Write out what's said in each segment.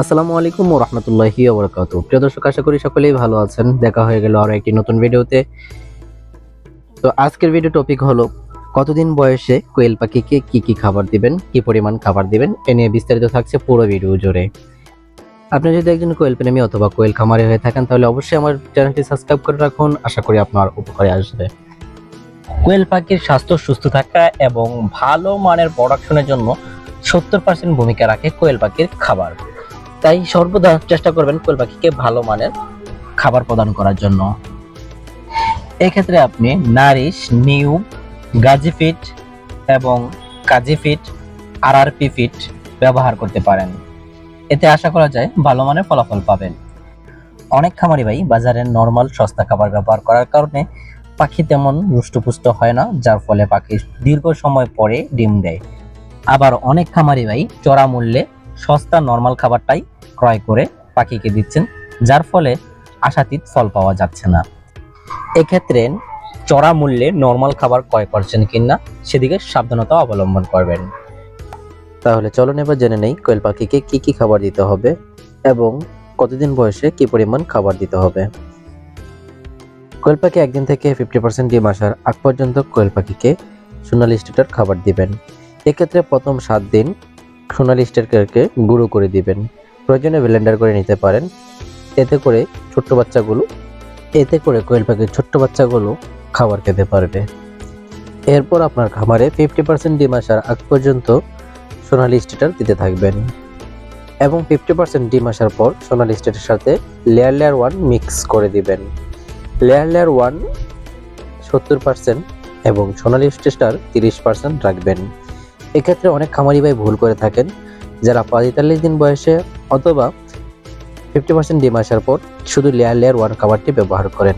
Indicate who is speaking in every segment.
Speaker 1: আসসালামু আলাইকুম রহমতুল্লাহি ওবরাকাত প্রিয় দর্শক, আশা করি সকলেই ভালো আছেন। দেখা হয়ে গেল আরও একটি নতুন ভিডিওতে। তো আজকের ভিডিও টপিক হলো, কতদিন বয়সে কোয়েল পাখিকে কি কি খাবার দিবেন, কি পরিমাণ খাবার দিবেন, এ নিয়ে বিস্তারিত থাকছে পুরো ভিডিও জুড়ে। আপনি যদি একজন কোয়েল প্রেমী অথবা কোয়েল খামারে হয়ে থাকেন, তাহলে অবশ্যই আমার চ্যানেলটি সাবস্ক্রাইব করে রাখুন। আশা করি আপনার উপকারে আসবে। কোয়েল পাখির স্বাস্থ্য সুস্থ থাকা এবং ভালো মানের প্রোডাকশনের জন্য সত্তর পার্সেন্ট ভূমিকা রাখে কোয়েল পাখির খাবার। তাই সর্বদা চেষ্টা করবেন কোয়েল পাখিকে ভালো মানের খাবার প্রদান করার জন্য। এক্ষেত্রে আপনি নারিশ, নিউ, গাজি ফিট এবং কাজি ফিট, আরআরপি ফিট ব্যবহার করতে পারেন। এতে আশা করা যায় ভালো মানের ফলাফল পাবেন। অনেক খামারি ভাই বাজারে নর্মাল সস্তা খাবার ব্যবহার করার কারণে পাখি তেমন রুষ্টপুষ্ট হয় না, যার ফলে পাখি দীর্ঘ সময় পরে ডিম দেয়। আবার অনেক খামারি ভাই চড়া মূল্যে সস্তা নর্মাল খাবারটাই ক্রয় করে পাখিকে দিচ্ছেন, যার ফলে আশাতীত ফল পাওয়া যাচ্ছে না। এক্ষেত্রে চড়া মূল্যে নর্মাল খাবার ক্রয় করছেন কিনা, সেদিকে সাবধানতা অবলম্বন করবেন। তাহলে চলুন এবার জেনে নেই কোয়েল পাখিকে কি কি খাবার দিতে হবে এবং কতদিন বয়সে কি পরিমাণ খাবার দিতে হবে। কোয়েল পাখি একদিন থেকে ফিফটি পার্সেন্ট ডিম আসার আগ পর্যন্ত কোয়েল পাখিকে সোনালি স্টেটার খাবার দিবেন। এক্ষেত্রে প্রথম সাত দিন সোনালি স্টেটারকে গুঁড়ো করে দিবেন। প্রয়োজনে ব্লেন্ডার করে নিতে পারেন। এতে করে ছোট্ট বাচ্চাগুলো, এতে করে কোয়েল পাখির ছোট্ট বাচ্চাগুলো খাবার খেতে পারবে। এরপর আপনার খামারে ফিফটি পার্সেন্ট ডিম আসার আগ পর্যন্ত সোনালি স্টেটার দিতে থাকবেন। এবং ফিফটি পার্সেন্ট ডিম আসার পর সোনালি স্টেটের সাথে লেয়ার লেয়ার ওয়ান মিক্স করে দিবেন। লেয়ার লেয়ার ওয়ান সত্তর পার্সেন্ট এবং সোনালি স্টেটার তিরিশ পার্সেন্ট রাখবেন। এক্ষেত্রে অনেক খামারি ভাই ভুল করে থাকেন। যারা পঁয়তাল্লিশ দিন বয়সে অথবা ফিফটি পার্সেন্ট ডিম আসার পর শুধু লেয়ার লেয়ার ওয়ান খাবারটি ব্যবহার করেন।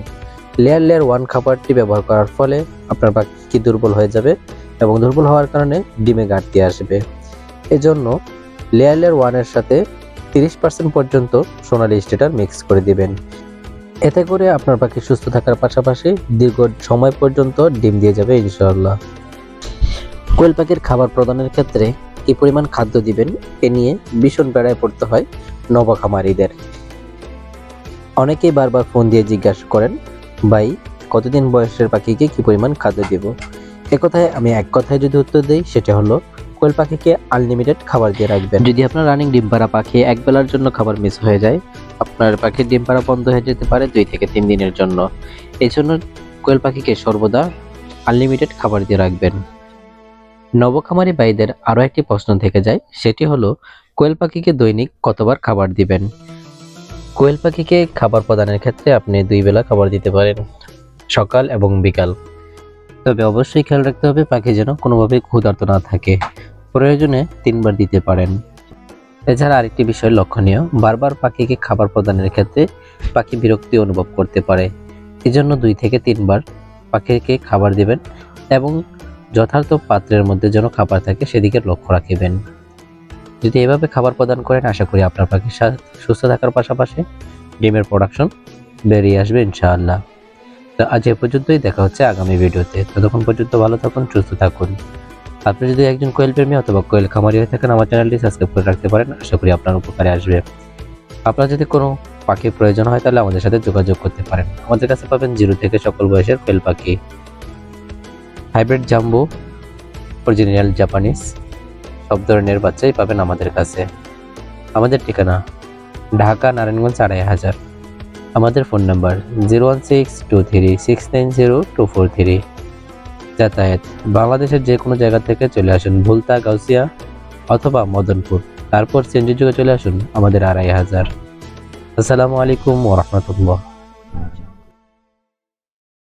Speaker 1: লেয়ার লেয়ার ওয়ান খাবারটি ব্যবহার করার ফলে আপনার পাখি দুর্বল হয়ে যাবে এবং দুর্বল হওয়ার কারণে ডিমে ঘাটতি আসবে। এজন্য লেয়ার লেয়ার ওয়ানের সাথে তিরিশ পার্সেন্ট পর্যন্ত সোনালি স্টেটার মিক্স করে দিবেন। এতে করে আপনার পাখি সুস্থ থাকার পাশাপাশি দীর্ঘ সময় পর্যন্ত ডিম দিয়ে যাবে ইনশাআল্লাহ। কোয়েল পাখির খাবার প্রদানের ক্ষেত্রে কি পরিমাণ খাদ্য দিবেন এ নিয়ে ভীষণ বেড়ায় পড়তে হয় নবখামারিদের। অনেকেই বারবার ফোন দিয়ে জিজ্ঞাসা করেন, ভাই, কতদিন বয়সের পাখিকে কি পরিমাণ খাদ্য দিব? একথায় আমি এক কথায় যদি উত্তর দিই, সেটা হলো, কোয়েল পাখিকে আনলিমিটেড খাবার দিয়ে রাখবেন। যদি আপনার রানিং ডিম পাড়া পাখি এক বেলার জন্য খাবার মিস হয়ে যায়, আপনার পাখির ডিম পাড়া বন্ধ হয়ে যেতে পারে দুই থেকে তিন দিনের জন্য। এই জন্য কোয়েল পাখিকে সর্বদা আনলিমিটেড খাবার দিয়ে রাখবেন। নবখামারি ভাইদের আরও একটি প্রশ্ন থেকে যায়, সেটি হলো, কোয়েল পাখিকে দৈনিক কতবার খাবার দিবেন? কোয়েল পাখিকে খাবার প্রদানের ক্ষেত্রে আপনি দুই বেলা খাবার দিতে পারেন, সকাল এবং বিকাল। তবে অবশ্যই খেয়াল রাখতে হবে, পাখি যেন কোনোভাবেই ক্ষুধার্ত না থাকে। প্রয়োজনে তিনবার দিতে পারেন। এছাড়া আরেকটি বিষয় লক্ষণীয়, বারবার পাখিকে খাবার প্রদানের ক্ষেত্রে পাখি বিরক্তি অনুভব করতে পারে। এজন্য দুই থেকে তিনবার পাখিকে খাবার দিবেন এবং যথার্থ পাত্রের মধ্যে যেন খাবার থাকে, সেদিকে লক্ষ্য রাখিবেন। যদি এভাবে খাবার প্রদান করেন, আশা করি আপনার পাখি সুস্থ থাকার পাশাপাশি ডিমের প্রোডাকশন বেরিয়ে আসবে ইনশাআল্লাহ। তো আজ এ পর্যন্তই, দেখা হচ্ছে আগামী ভিডিওতে। ততক্ষণ পর্যন্ত ভালো থাকুন, সুস্থ থাকুন। আপনি যদি একজন কোয়েল প্রেমী অথবা কোয়েল খামারি হয়ে থাকেন, আমার চ্যানেলটি সাবস্ক্রাইব করে রাখতে পারেন। আশা করি আপনার উপকারে আসবে। আপনার যদি কোনো পাখির প্রয়োজন হয়, তাহলে আমাদের সাথে যোগাযোগ করতে পারেন। আমাদের কাছে পাবেন জিরো থেকে সকল বয়সের কোয়েল পাখি। হাইব্রিড জাম্বো অরিজিনাল জাপানিজ সব ধরনের বাচ্চাই পাবেন আমাদের কাছে। আমাদের ঠিকানা ঢাকা নারায়ণগঞ্জ আড়াই হাজার। আমাদের phone number zero one six two three, six nine zero two four three. যাতায়াত বাংলাদেশের যে কোনো জায়গা থেকে চলে আসুন ভুলতা, গাউসিয়া অথবা মদনপুর। তারপর সেন্টি যুগে চলে আসুন আমাদের আড়াই হাজার। আসসালামু আলাইকুম ওরহমতুল্লাহ